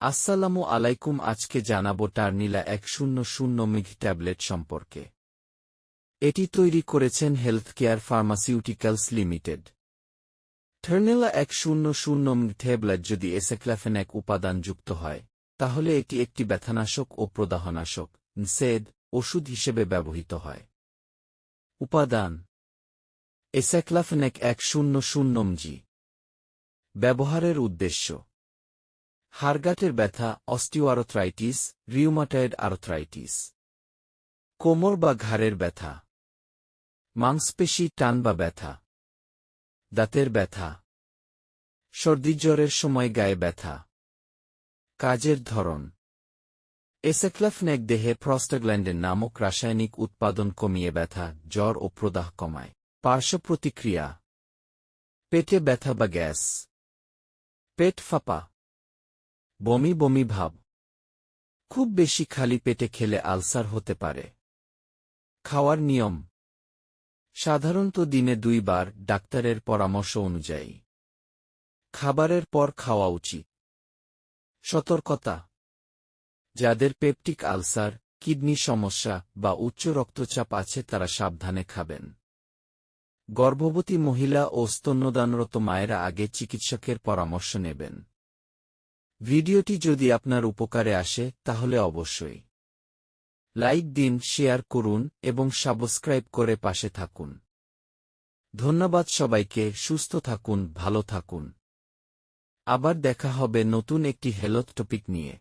আসসালামু আলাইকুম, আজকে জানাব টার্নিলা এক শূন্য শূন্য মিঘ ট্যাবলেট সম্পর্কে। এটি তৈরি করেছেন হেলথ কেয়ার ফার্মাসিউটিক্যালস লিমিটেড। টার্নিলা এক শূন্য শূন্য মিঘ ট্যাবলেট যদি এসেক্লাফেন এক উপাদান যুক্ত হয়, তাহলে এটি একটি ব্যথানাশক ও প্রদাহনাশক, সেদ, ওষুধ হিসেবে ব্যবহৃত হয়। উপাদান এসেক্লাফেনেক এক শূন্য শূন্য জি ব্যবহারের উদ্দেশ্য হাড়গাটের ব্যথা, অস্টিওআরথ্রাইটিস, রিউমাটয়েড আরথ্রাইটিস। কোমর বা ঘাড়ের ব্যথা। মাংসপেশি টান বা ব্যথা। দাঁতের ব্যথা। সর্দিজ্বরের সময় গায়ে ব্যথা। কাজের ধরন। এসেক্লাফনেক দেহে প্রস্টাগ্ল্যান্ডের নামক রাসায়নিক উৎপাদন কমিয়ে ব্যথা, জ্বর ও প্রদাহ কমায়। পার্শ্ব প্রতিক্রিয়া। পেটে ব্যথা বা গ্যাস। পেট ফাঁপা। বমি বমি ভাব। খুব বেশি খালি পেটে খেলে আলসার হতে পারে। খাওয়ার নিয়ম। সাধারণত দিনে দুইবার ডাক্তারের পরামর্শ অনুযায়ী। খাবারের পর খাওয়া উচিত। সতর্কতা। যাদের পেপটিক আলসার, কিডনি সমস্যা বা উচ্চ রক্তচাপ আছে তারা সাবধানে খাবেন। গর্ভবতী মহিলা ও স্তন্যদানরত মায়েরা আগে চিকিৎসকের পরামর্শ নেবেন। ভিডিওটি যদি আপনার উপকারে আসে, তাহলে অবশ্যই লাইক দিন, শেয়ার করুন, এবং সাবস্ক্রাইব করে পাশে থাকুন। ধন্যবাদ সবাইকে, সুস্থ থাকুন, ভালো থাকুন। আবার দেখা হবে নতুন একটি হেলথ টপিক নিয়ে।